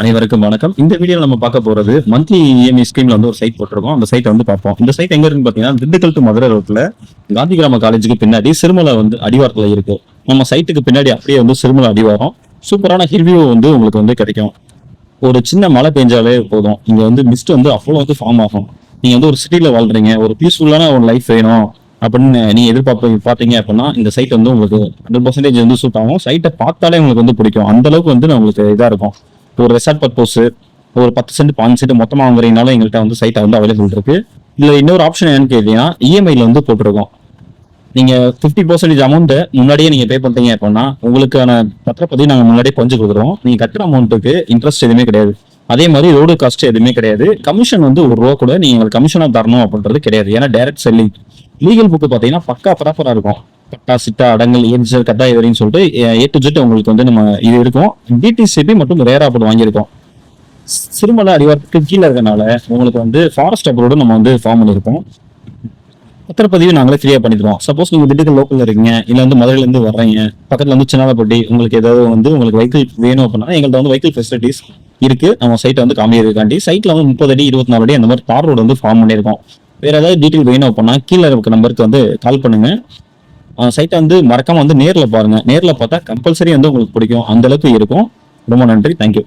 அனைவருக்கும் வணக்கம். இந்த வீடியோ நம்ம பார்க்க போறது மந்த்லி இஎம்ஐ ஸ்கீம்ல வந்து ஒரு சைட் போட்டிருக்கோம். அந்த சைட்டை வந்து பார்ப்போம். இந்த சைட் எங்க இருக்குன்னு பாத்தீங்கன்னா திண்டுக்கல் டு மதுரை ரோட்ல காந்தி கிராம காலேஜுக்கு பின்னாடி சிறுமலை வந்து அடிவாரத்துல இருக்கு. நம்ம சைட்டுக்கு பின்னாடி அப்படியே வந்து சிறுமலை அடிவாரம். சூப்பரான ஹில்வியூ வந்து உங்களுக்கு வந்து கிடைக்கும். ஒரு சின்ன மழை பெஞ்சாலே போதும். இங்க வந்து மிஸ்ட் வந்து அவ்வளோ வந்து ஃபார்ம் ஆகும். நீங்க வந்து ஒரு சிட்டில வாழ்றீங்க. ஒரு பீஸ்ஃபுல்லான ஒரு லைஃப் வேணும் அப்படின்னு நீங்க எதிர்பார்ப்பு பார்த்தீங்க அப்படின்னா இந்த சைட் வந்து உங்களுக்கு ஹண்ட்ரட் பர்சன்டேஜ் வந்து சூட் ஆகும். சைட்டை பார்த்தாலே உங்களுக்கு வந்து பிடிக்கும். அந்த அளவுக்கு வந்து உங்களுக்கு இதாக இருக்கும். ஒரு ரெசார்ட் பர்பஸ் ஒரு பத்து சென்ட் பாஞ்சு சென்ட் மொத்தமாக வாங்குறீங்கனாலும் எங்கள்கிட்ட வந்து சைட்டை வந்து அவைலபிள் இருக்கு. இதில் இன்னொரு ஆப்ஷன் என்னன்னு கேட்டீங்கன்னா இஎம்ஐயில் வந்து போட்டிருக்கோம். நீங்கள் ஃபிஃப்டி பர்சன்டேஜ் அமௌண்ட்டு முன்னாடியே நீங்கள் பே பண்ணுறீங்க அப்படின்னா உங்களுக்கான பத்திரப்பதிவு நாங்கள் முன்னாடியே பஞ்சு கொடுக்குறோம். நீங்கள் கட்டுற அமௌண்ட்டுக்கு இன்ட்ரெஸ்ட் எதுவுமே கிடையாது. அதே மாதிரி ரோடு காஸ்ட் எதுவுமே கிடையாது. கமிஷன் வந்து ஒரு ரூபா கூட நீங்கள் எங்களுக்கு தரணும் அப்படின்றது கிடையாது. ஏன்னா டைரக்ட் செல்லிங் லீகல் புக்கு பார்த்தீங்கன்னா பக்கா ப்ராப்பராக இருக்கும். பட்டா சிட்டா அடங்கல் ஏஞ்சல் கட்டா எதிரின்னு சொல்லிட்டு ஏ டு ஜெட் உங்களுக்கு வந்து நம்ம இது இருக்கும். டிடிசிபி மட்டும் ரேரா போட்டு வாங்கியிருக்கோம். சிறுமலை அடிவாரத்துக்கு கீழே இருக்கனால உங்களுக்கு வந்து ஃபாரஸ்ட் அப்ரோடு நம்ம வந்து ஃபார்ம் பண்ணியிருக்கோம் பத்திரப்பதிவு நாங்களே ஃப்ரீயாக பண்ணிடுவோம் சப்போஸ் நீங்கள் திண்டுக்கல் லோக்கலில் இருக்கீங்க இல்லை வந்து மதுரையிலேருந்து வர்றீங்க பக்கத்தில் வந்து சின்னாலப்பட்டி உங்களுக்கு ஏதாவது வந்து உங்களுக்கு வெஹிக்கிள் வேணும் அப்படின்னா எங்கள்கிட்ட வந்து வெஹிக்கிள் ஃபெசிலிட்டிஸ் இருக்குது நம்ம சைட்டை வந்து காமியிருக்காண்டி சைட்டில் வந்து முப்பது அடி இருபத்தி நாலு அடி அந்த மாதிரி தார் ரோடு வந்து ஃபார்ம் பண்ணியிருக்கோம். வேற ஏதாவது டீட்டெயில் வேணும் அப்படின்னா கீழே இருக்க நம்பருக்கு வந்து கால் பண்ணுங்க. சைட்டை வந்து மறக்காம வந்து நேரில் பாருங்க. நேரில் பார்த்தா கம்பல்சரி வந்து உங்களுக்கு பிடிக்கும். அந்தளவுக்கு இருக்கும். ரொம்ப நன்றி. தேங்க்யூ